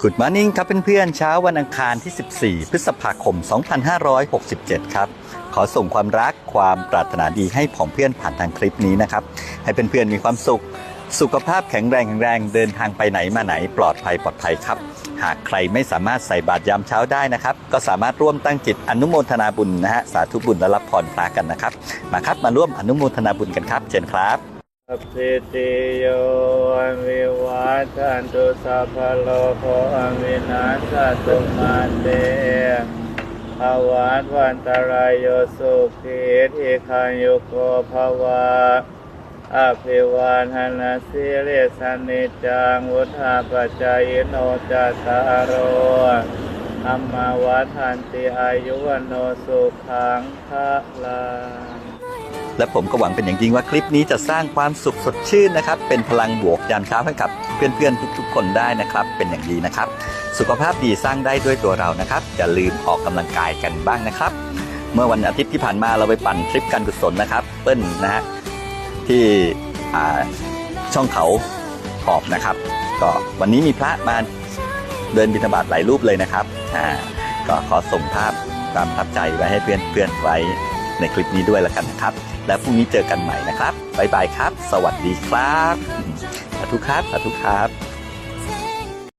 Good Morning ครับเพื่อนๆเช้าวันอังคารที่ 14 พฤษภาคม 2567 ครับ ขอส่งความรักความปรารถนาดีให้ผองเพื่อนผ่านทางคลิปนี้นะครับ ให้เพื่อนๆมีความสุข สุขภาพแข็งแรงแข็งแรงเดินทางไปไหนมาไหนปลอดภัยปลอดภัยครับ หากใครไม่สามารถใส่บาตรยามเช้าได้นะครับ ก็สามารถร่วมตั้งจิตอนุโมทนาบุญนะฮะสาธุบุญและรับพรพระกันนะครับ มาครับมาร่วมอนุโมทนาบุญกันครับเชิญครับสัพพิติโยวิว ชชันตุสัพพโลโคอวินาศตุมาเตภวัตวันตรายโยสุขีทิคันยุโกภวะอภิวานหนาสิเรสนิจังวุธาปจายโนจัตารโรอัมมาวัฏันติอายุวโนสุขังพระลัง และผมก็หวังเป็นอย่างยิ่งว่าคลิปนี้จะสร้างความสุขสดชื่นนะครับ เป็นพลังบวกยามเช้าให้กับเพื่อนๆทุกๆ คนได้นะครับ เป็นอย่างดีนะครับ สุขภาพดีสร้างได้ด้วยตัวเรานะครับอย่าลืมออกกำลังกายกันบ้างนะครับ เมื่อวันอาทิตย์ที่ผ่านมาเราไปปั่นทริปการกุศลนะครับ เปิ้ลนะฮะที่ช่องเขาขอบนะครับ ก็วันนี้มีพระมาเดินบิณฑบาตหลายรูปเลยนะครับอ่าก็ขอส่งภาพความประทับใจไว้ให้เพื่อนๆไว้ ในคลิปนี้ด้วยละกันนะครับ แล้วพรุ่งนี้เจอกันใหม่นะครับบ๊ายบายครับ สวัสดีครับสาธุครับสาธุครับ